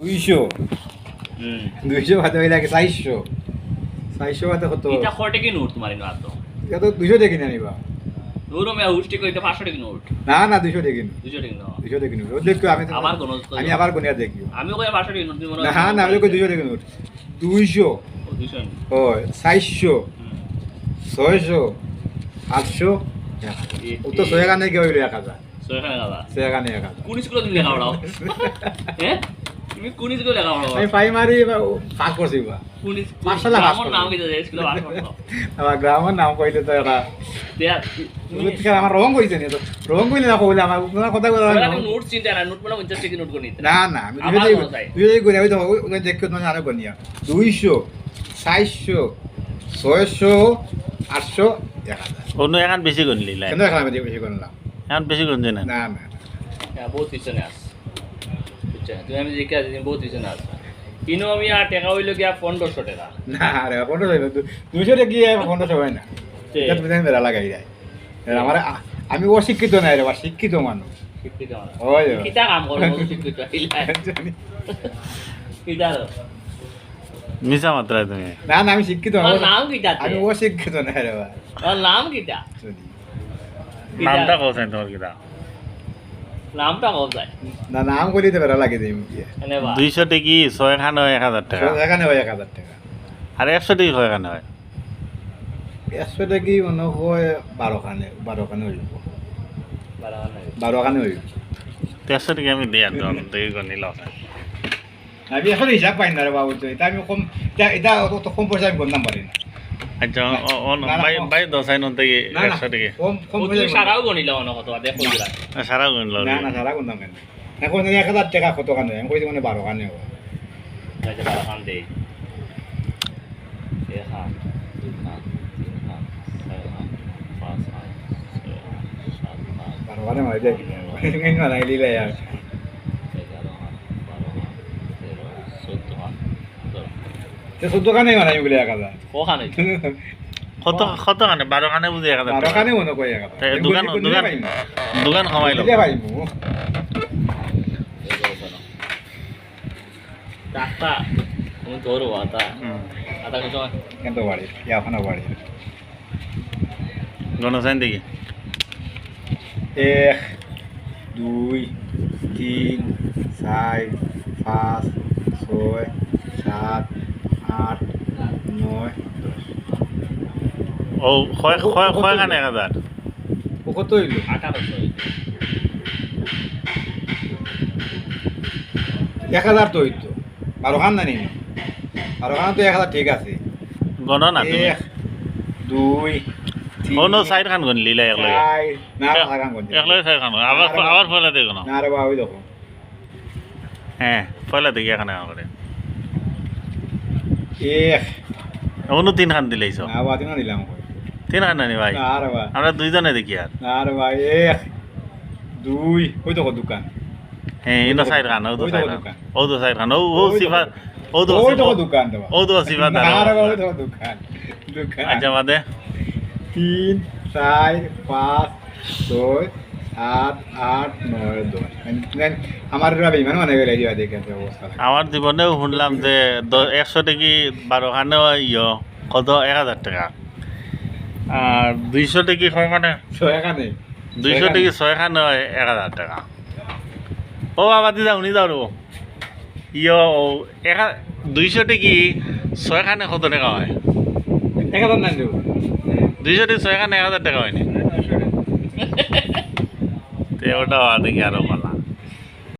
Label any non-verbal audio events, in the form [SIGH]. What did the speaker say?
দুইশো। দুইশো ভাতে হইলে আগে চারশো। চারশো ভাতে কত? এটা কি নোট তোমার ইনো আতো এটা তো দুইশো দেখি না নিবা নুরো মে উষ্টি কইতে 500 টাকা নোট। না না দুইশো নি 200 টাকা নোট। দুইশো নিব দেখো আমি তো- আবার কোনো আমি আবার কোনিয়া দেখি। আমি কই 500 টাকা নোট না। না আমি কই দুইশো দেখি নোট। দুইশো। 200 ও চারশো। ছয়শো। আটশো। ও তো ছয় গানে কি এক হাজার? ছয় এক হাজার। কোন স্কুলে তুমি লেখা পড়াও হ্যাঁ [LAUGHS] তুমি কোন স্কুলে লেখা পড়াও আমি প্রাইমারি পাস করছি বা। কোন পাস নাম স্কুলে পাস করছ আমার গ্রামের নাম কইলে তো এটা। তুমি আমার রং কইছে নি? তো রং কইলে না কইলে আমার তোমার কথা আমি- নোট চিন্তা না নোট মানে 50 টাকা নোট করে না না আমি আমার দুইশো মনে চাই। দুইশো গুণে তো ওই দেখো তোমার আরও গুণিয়া দুইশো চারশো ছয়শো আটশো এক অন্য এখন বেশি গুণ লিলাই কেন এখন আমি বেশি করলাম এখন বেশি গুণ না না না না। হ্যাঁ বহুত পিছনে আস বুঝছ তুমি আমি দেখে আছি তুমি বহুত পিছনে আস ইনো আমি আর টাকা হইল গিয়া পনেরোশো টাকা। না রে পনেরো হইল দুইশো কি পনেরোশো হয় না। তুমি বেড়া লাগাই যায় আমার আমি অশিক্ষিত নাই রে বা শিক্ষিত মানুষ। শিক্ষিত মানুষ। ওই কিতা কাম করো শিক্ষিত কিতা মিছা মাত্রায় তুমি। না না আমি শিক্ষিত নাম আমি অশিক্ষিত নাই রে বা নাম কিতা? নামটা কোথায় তোমার কিনা নামটা কব যায় না নাম কইলে তো বেড়া লাগে এনে বা। দুইশো টিকি ছয় খান হয় এক হাজার টাকা? এখানে হয় এক হাজার টাকা। আর একশো টিকি হয় খান হয়? একশো টাকি মনে হয় বারো খানে বারো খানে হইব। বারো খানে হইব একশো টিকি আমি দিয়ে দিলাম দুই গুণ আমি এখন হিসাব পাই না রে বাবু তো এটা আমি কম এটা অত কম পয়সা আমি গন্ধাম পারি না। আচ্ছা ও- ও- না, না, বাই। বাই দশাই নুন থেকে না না। একশো কম কম ও সারাও গনিল অন্য কত দেখো দিলা। সারা গুণ লো না না। সারা গন্ধাম কেন এখন এক হাজার টাকা কত খানে আমি কইছি মানে বারো খানে হয় যাইতে বারো খান দেই। এক খান দুই খান তিন খান চার খান পাঁচ খান [LAUGHS] ছয় খান সাত খান বারো খানে হয় যায় কিনে মানে লিলে আর এগারো খান বারো খান তেরো চোদ্দ খান পনেরো। তো চোদ্দ খানে মানে আমি বলে এক হাজার কখান? [LAUGHS] কত কত খানে? বারো খানে বুঝি এক হাজার বারো খানে মনে কই এক হাজার দোকান দোকান দোকান কমাই পাইব এগারো তুমি ধরো আতা আতা কিছু কিন্তু বাড়ি এখনও বাড়ি গণসাইন দেখি এক দুই তিন চার পাঁচ ছয় সাত আট নয় দশ। ও হয় হয় খানে এক হাজার ও কত হইল? আঠারোশো। এক হাজার তো হইতো। বারো খান নানি বারো খান তো এক হাজার ঠিক আছে। গণ না এক দুই অন্য সাইড খান গুণ লিলাই একলগে না আধা খান করছি। একলগে সাইড খান আবার আবার ফয়লা দেখো না? না বাবা ওই দেখো। হ্যাঁ ফয়লা দেখি এখানে অন্য তিন খান দিলেইছ না বা তিন দিলাম কই। তিন খান নানি ভাই। আমরা দুইজনে দেখি আর। না রে ভাই এক দুই। ওই দেখো দোকান? হ্যাঁ ইনো সাইড খান ও তো তো সাইড খান ও তো সাইড খান ও ও সিফা ও তো দোকান ও তো সিফা না রে বাবা ওই দাঁড়া দোকান? দোকান। আচ্ছা বাদে। তিন চার পাঁচ ছয় সাত আট নয় দশ। আমার ভাবি মানে দেখে অবস্থা আমার জীবনেও শুনলাম যে একশো টাকি বারো খানেও ইয় কত? এক হাজার টাকা। আর দুইশো টাকি হয় মানে? ছয় এখানে দুইশো টাকি ছয় খানে এক হাজার টাকা। ও বাবা দিদা শুনি যাও রো। ইয় এক দুইশো টাকি ছয় খানে কত টাকা হয়? এক হাজার নাই দুইশো টাকি ছয় খানে এক হাজার টাকা হয়নি। তে ওটা হওয়া দেখি আরও